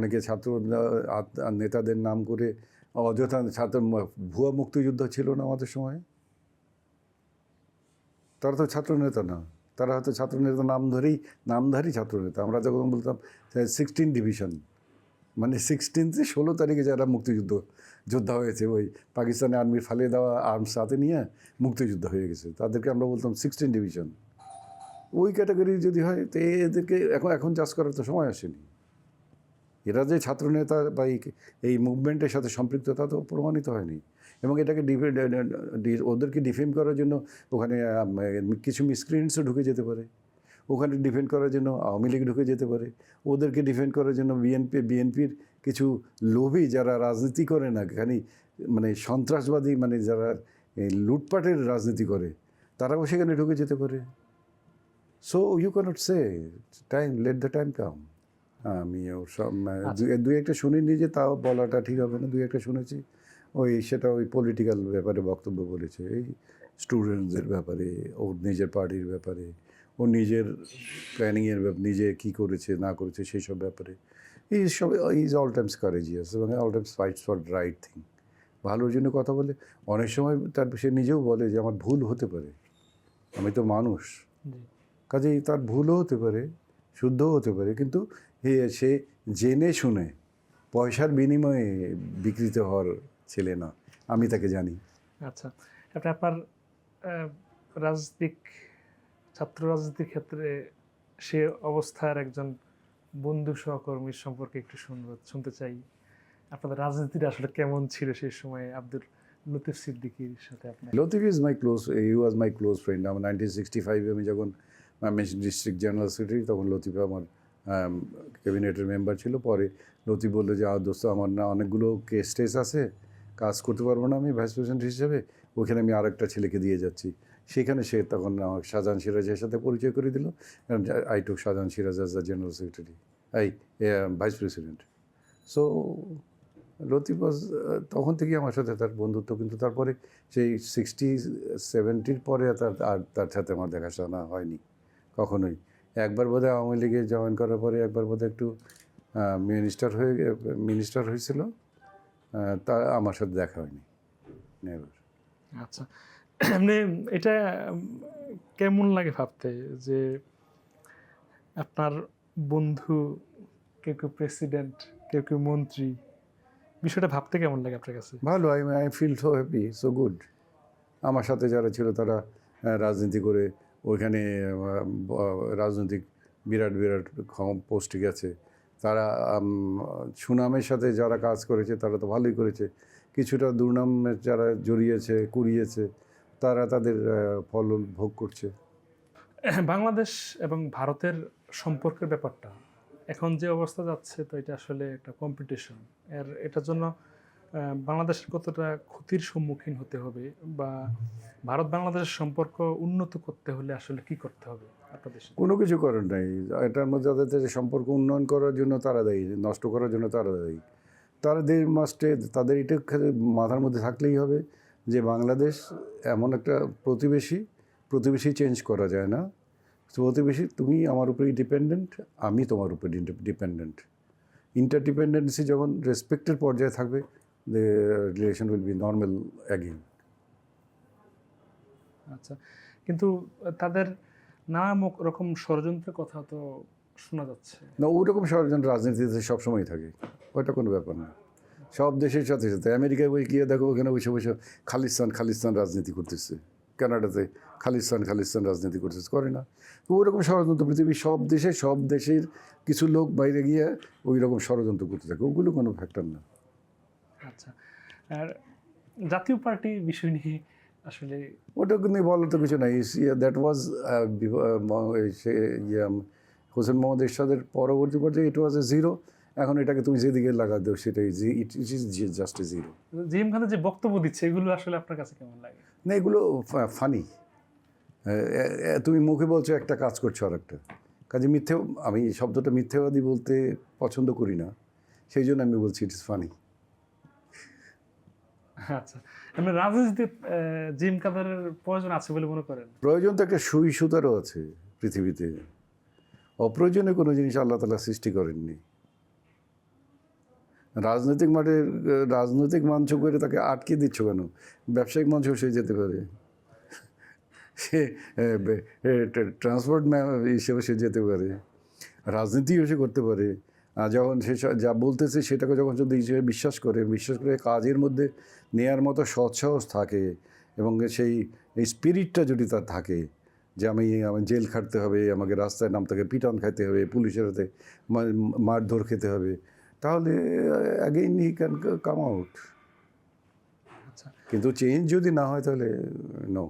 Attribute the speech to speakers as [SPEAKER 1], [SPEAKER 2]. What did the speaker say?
[SPEAKER 1] অনেকে ছাত্র নেতাদের নাম করে অযথা ছাত্র ভুয়া মুক্তিযুদ্ধ ছিল না আমাদের সময়? তারা তো ছাত্র নেতা না। তারা হয়তো ছাত্র নেতা নাম ধরেই, নামধারী ছাত্র নেতা আমরা যখন বলতাম সিক্সটিন ডিভিশন মানে সিক্সটিনথে ষোলো তারিখে যারা মুক্তিযুদ্ধ, যোদ্ধা হয়েছে, ওই পাকিস্তানি আর্মির ফালে দেওয়া আর্মস হাতে নিয়ে মুক্তিযুদ্ধ হয়ে গেছে। তাদেরকে আমরা বলতাম সিক্সটিন ডিভিশন ওই ক্যাটাগরি যদি হয়, তো এদেরকে এখন এখন চাষ করার তো সময় আসেনি। এরা যে ছাত্রনেতা বা এই- মুভমেন্টের সাথে সম্পৃক্ততা তো প্রমাণিত হয়নি। এবং এটাকে ওদেরকে ডিফেন্ড করার জন্য ওখানে কিছু মিসক্রিয়েন্টসও ঢুকে যেতে পারে। ওখানে ডিফেন্ড করার জন্য আওয়ামী লীগ ঢুকে যেতে পারে। ওদেরকে ডিফেন্ড করার জন্য বিএনপি, বিএনপির কিছু লোভী যারা রাজনীতি করে না খালি মানে সন্ত্রাসবাদী মানে যারা লুটপাটের রাজনীতি করে, তারাও সেখানে ঢুকে যেতে পারে। So you cannot say time let the time come আমি ওর সব দু- দুই একটা শুনিনি যে তাও বলাটা ঠিক হবে না দুই একটা শুনেছি। ওই সেটা ওই পলিটিক্যাল ব্যাপারে বক্তব্য বলেছে এই স্টুডেন্টসদের ব্যাপারে ওর নিজের পার্টির ব্যাপারে ও নিজের প্ল্যানিংয়ের ব্যাপারে নিজে কী করেছে না করেছে সেই সব ব্যাপারে। এই সব ইজ অল টাইমস কারেজিয়াস এবং all times fights for right thing ভালোর জন্য কথা বলে অনেক সময় তার সে নিজেও বলে যে আমার ভুল হতে পারে। আমি তো মানুষ। কাজেই তার ভুলও হতে পারে শুদ্ধও হতে পারে কিন্তু সে জেনে শুনে পয়সার বিনিময়ে বিকৃত হওয়ার ছেলে না আমি তাকে জানি।
[SPEAKER 2] আচ্ছা আপনি আপনার রাজনৈতিক ছাত্র রাজনীতির ক্ষেত্রে সে অবস্থার একজন বন্ধু সহকর্মীর সম্পর্কে একটু শুনব শুনতে চাই। আপনাদের রাজনীতিটা আসলে কেমন ছিল সেই সময়ে? আব্দুল লতিফ সিদ্দিকির সাথে আপনার
[SPEAKER 1] Latif is my close he was my close friend আমার নাইনটিন সিক্সটি ফাইভে আমি যখন ডিস্ট্রিক্ট জেনারেল সেক্রেটারি তখন লতিফ আমার ক্যাবিনেটের মেম্বার ছিল পরে লতিফ বলল যে আর দোস্ত আমার না অনেকগুলো কেস টেস আছে কাজ করতে পারব না আমি ভাইস প্রেসিডেন্ট হিসেবে ওখানে আমি আরেকটা ছেলেকে দিয়ে যাচ্ছি। সেখানে সে তখন আমার শাহজাহান সিরাজের সাথে পরিচয় করে দিল I took Shahjahan Siraj as the general secretary I vice president so Latif was, তখন থেকেই আমার সাথে তার বন্ধুত্ব কিন্তু তারপরে সেই সিক্সটি সেভেন্টির পরে তার আর তার সাথে আমার দেখাশোনা হয়নি কখনোই। একবার বোধহয় আওয়ামী লীগে জয়েন করার পরে একবার বোধহয় একটু মিনিস্টার হয়ে মিনিস্টার হয়েছিল। তা আমার সাথে দেখা হয়নি। নেভার
[SPEAKER 2] আচ্ছা। এমনি এটা কেমন লাগে ভাবতে যে আপনার বন্ধু কেউ কেউ প্রেসিডেন্ট কেউ কেউ মন্ত্রী বিষয়টা ভাবতে কেমন লাগে আপনার কাছে?
[SPEAKER 1] ভালো I I feel so happy so good আমার সাথে যারা ছিল তারা রাজনীতি করে ওইখানে রাজনৈতিক বিরাট বিরাট পোস্টে গেছে। তারা সুনামের সাথে যারা কাজ করেছে, তারা তো ভালোই করেছে। কিছুটা দুর্নামের যারা জড়িয়েছে, কুড়িয়েছে, তারা তাদের ফল ভোগ করছে।
[SPEAKER 2] বাংলাদেশ এবং ভারতের সম্পর্কের ব্যাপারটা, এখন যে অবস্থা যাচ্ছে, তো এটা আসলে একটা কম্পিটিশন এর, এটার জন্য বাংলাদেশের কতটা ক্ষতির সম্মুখীন হতে হবে বা ভারত বাংলাদেশের সম্পর্ক উন্নত করতে হলে আসলে কি করতে হবে
[SPEAKER 1] কোনো কিছু করার নাই। এটার মধ্যে তাদের সম্পর্ক উন্নয়ন করার জন্য তারা দায়ী, নষ্ট করার জন্য তারা দায়ী। তারা দের মাস্টে তাদের এটা মাথার মধ্যে থাকলেই হবে যে বাংলাদেশ এমন একটা প্রতিবেশী প্রতিবেশী চেঞ্জ করা যায় না। প্রতিবেশী, তুমি আমার উপরেই ডিপেন্ডেন্ট আমি তোমার উপরে ডিপেন্ডেন্ট ইন্টারডিপেন্ডেন্সি যখন রেসপেক্টের পর্যায়ে থাকবে the relation will be normal again
[SPEAKER 2] আচ্ছা কিন্তু তাদের নানা রকম ষড়যন্ত্রের কথা তো শোনা যাচ্ছে।
[SPEAKER 1] না ওরকম ষড়যন্ত্র রাজনীতিতে সবসময় থাকে ওইটা কোনো ব্যাপার না। সব দেশের সাথে সাথে আমেরিকায় বই গিয়ে দেখো ওখানে বসে বসে খালিস্তান খালিস্তান রাজনীতি করতেছে। কানাডাতে খালিস্তান খালিস্তান রাজনীতি করতেছে করে না। তো ওরকম ষড়যন্ত্র পৃথিবীর সব দেশে সব দেশের কিছু লোক বাইরে গিয়ে ওই রকম ষড়যন্ত্র করতে থাকে ওগুলো কোনো ফ্যাক্টর না।
[SPEAKER 2] আচ্ছা আর জাতীয় পার্টি বিষয় নিয়ে আসলে
[SPEAKER 1] ওটা কিন্তু বলার তো কিছু নাই। দ্যাট ওয়াজ সে ইয়ে, um, হোসেন মোহাম্মদ এরশাদের পরবর্তী পর্যায়ে ইট ওয়াজ এ জিরো এখন এটাকে তুমি যেদিকে লাগা দাও সেটাই it is just a zero
[SPEAKER 2] gym খানের যে বক্তব্য দিচ্ছে এগুলো আসলে আপনার কাছে কেমন লাগে?
[SPEAKER 1] না এগুলো ফানি তুমি মুখে বলছো একটা কাজ করছ আর একটা কাজে মিথ্যে আমি শব্দটা মিথ্যেবাদী বলতে পছন্দ করি না। সেই জন্য আমি বলছি ইট ইস ফানি
[SPEAKER 2] আচ্ছা। এমনি রাজনীতিতে জিম কাদারের প্রয়োজন আছে বলে মনে করেন?
[SPEAKER 1] প্রয়োজন তো একটা সুই সুতারও আছে পৃথিবীতে। অপ্রয়োজনে কোনো জিনিস আল্লাহ তালা সৃষ্টি করেননি। রাজনৈতিক মাঠে রাজনৈতিক মঞ্চ করে তাকে আটকে দিচ্ছ কেন? ব্যবসায়িক মঞ্চ সে যেতে পারে। সে ট্রান্সপোর্ট হিসেবে সে যেতে পারে। রাজনীতিও সে করতে পারে। যখন সে যা বলতেছে সেটাকে যখন যদি হিসেবে বিশ্বাস করে বিশ্বাস করে কাজের মধ্যে নেয়ার মতো সৎসাহস থাকে এবং সেই এই স্পিরিটটা যদি তার থাকে যে আমি আমার জেল খাটতে হবে আমাকে রাস্তায় নাম থেকে পিটন খাইতে হবে পুলিশের হাতে মারধর খেতে হবে তাহলে again he can come out
[SPEAKER 2] আচ্ছা।
[SPEAKER 1] কিন্তু চেঞ্জ যদি না হয় তাহলে নো